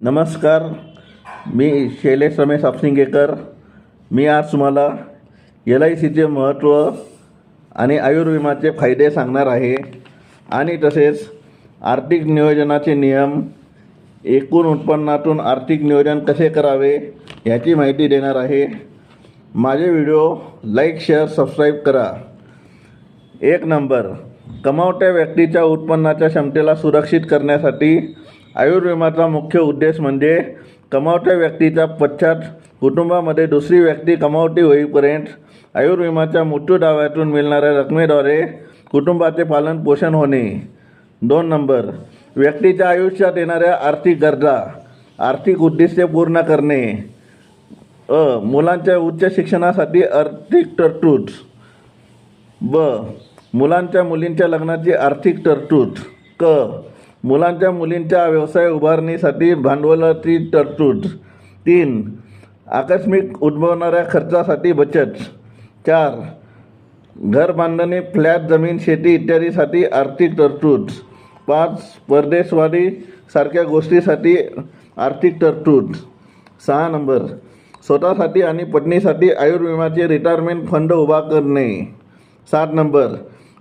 नमस्कार. मी शैलेश रमेश आपसिंगेकर मी आज तुम्हाला एल आय सीचे महत्त्व आणि आयुर्विमाचे फायदे सांगणार आहे. आणि तसेच आर्थिक नियोजनाचे नियम एकूण उत्पन्नातून आर्थिक नियोजन कसे करावे याची माहिती देणार आहे. माझे व्हिडिओ लाईक शेअर सबस्क्राईब करा. एक नंबर. कमावत्या व्यक्तीच्या उत्पन्नाच्या क्षमतेला सुरक्षित करण्यासाठी आयुर्विमाचा मुख्य उद्देश म्हणजे कमावत्या व्यक्तीच्या पश्चात कुटुंबामध्ये दुसरी व्यक्ती कमावती होईपर्यंत आयुर्विमाच्या मृत्यू दाव्यातून मिळणाऱ्या रकमेद्वारे कुटुंबाचे पालन पोषण होणे. दोन नंबर व्यक्तीच्या आयुष्यात येणाऱ्या आर्थिक गरजा आर्थिक उद्दिष्टे पूर्ण करणे. अ मुलांच्या उच्च शिक्षणासाठी आर्थिक तरतूद. ब मुलांच्या मुलींच्या लग्नाची आर्थिक तरतूद. क मुलांच्या मुलींच्या व्यवसाय उभारणीसाठी भांडवलाची तरतूद. तीन आकस्मिक उद्भवणाऱ्या खर्चासाठी बचत. चार घर बांधणे फ्लॅट जमीन शेती इत्यादीसाठी आर्थिक तरतूद. पाच परदेशवाडी सारख्या गोष्टीसाठी आर्थिक तरतूद. सहा नंबर स्वतःसाठी आणि पत्नीसाठी आयुर्विमाचे रिटायरमेंट फंड उभा करणे. सात नंबर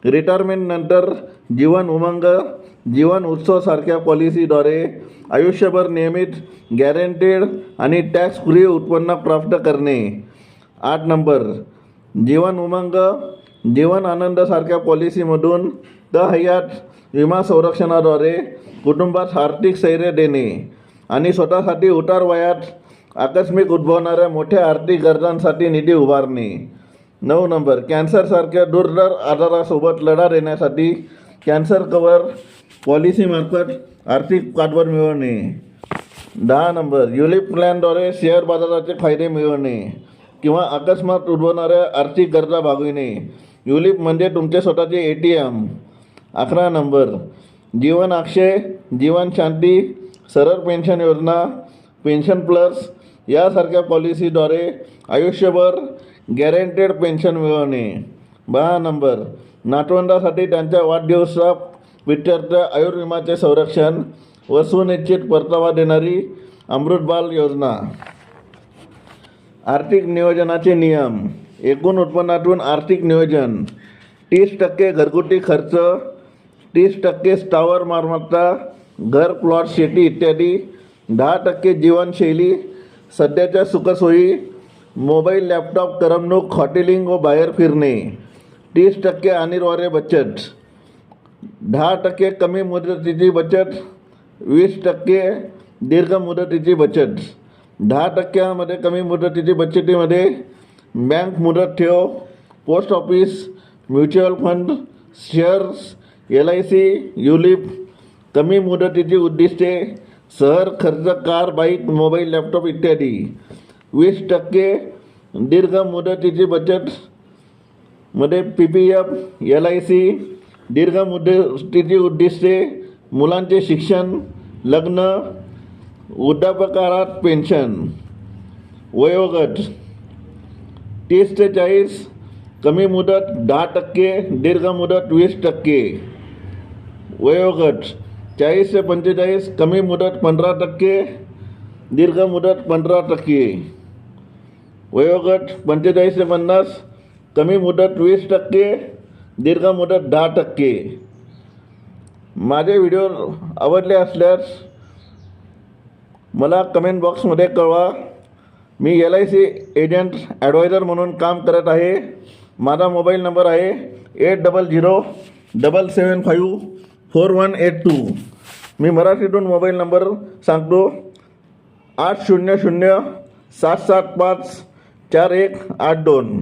रिटायरमेंटनंतर जीवन उमंग जीवन उत्सवसारख्या पॉलिसीद्वारे आयुष्यभर नियमित गॅरंटेड आणि टॅक्स फ्री उत्पन्न प्राप्त करणे. आठ number Jeevan Umang Jeevan आनंदसारख्या पॉलिसीमधून the हयात विमा संरक्षणाद्वारे कुटुंबास आर्थिक स्थैर्य देणे आणि स्वतःसाठी उतार वयात आकस्मिक उद्भवणाऱ्या मोठ्या आर्थिक गरजांसाठी निधी उभारणे. नऊ नंबर कॅन्सरसारख्या दुर्धर आजारासोबत लढा देण्यासाठी कॅन्सर कवर पॉलिसीमार्फत आर्थिक पाठबळ मिळवणे. दहा नंबर युलिप प्लॅनद्वारे शेअर बाजाराचे फायदे मिळवणे किंवा अकस्मात उद्भवणाऱ्या आर्थिक गरजा भागविणे. युलिप म्हणजे तुमचे स्वतःचे ए टी एम. अकरा नंबर जीवन अक्षय जीवन शांती सरळ पेन्शन योजना पेन्शन प्लस यासारख्या पॉलिसीद्वारे आयुष्यभर गॅरंटेड पेन्शन मिळवणे. बारा नंबर नातवंडासाठी त्यांच्या वाढदिवसा विद्यार्थ आयुर्विमाचे संरक्षण व सुनिश्चित परतावा देणारी अमृतबाल योजना. आर्थिक नियोजनाचे नियम. एकूण उत्पन्नातून आर्थिक नियोजन. तीस टक्के घरगुती खर्च तीस टक्के स्थावर मालमत्ता घर प्लॉट शेती इत्यादी दहा टक्के जीवनशैली सध्याच्या सुखसोयी मोबाईल लॅपटॉप करमणूक हॉटेलिंग व बाहेर फिरणे. तीस टक्के अनिवार्य बचत. दहा टक्के कमी मुदतीची बचत वीस टक्के दीर्घ मुदतीची बचत. दहा टक्क्यामध्ये कमी मुदतीची बचतीमध्ये बँक मुदत ठेव post office mutual fund shares L I C ULIP कमी मुदतीची उद्दिष्टे शहर खर्च कार बाईक मोबाईल लॅपटॉप इत्यादी. वीस टक्के दीर्घ मुदतीची बचत मध्ये P P F L I C दीर्घ मुदतीची उद्दिष्टे मुलांचे शिक्षण, लग्न वृद्धापकाळात पेन्शन, वयोगट, तीस ते चाळीस, कमी मुदत दहा टक्के दीर्घ मुदत वीस टक्के, वयोगट चाळीस ते पंचेचाळीस, कमी मुदत पंधरा टक्के दीर्घ मुदत पंधरा टक्के, वयोगट पंचेचाळीस ते पन्नास, कमी मुदत वीस टक्के दीर्घ मुदत दहा टक्के. माझे व्हिडिओ आवडले असल्यास मला कमेंट बॉक्समध्ये कळवा. मी L I C agent adviser म्हणून काम करत आहे. माझा मोबाईल नंबर आहे eight double zero double seven five four one eight two मी मराठीतून मोबाईल नंबर सांगतो. आठ शून्य शून्य सात सात पाच चार एक आठ दोन.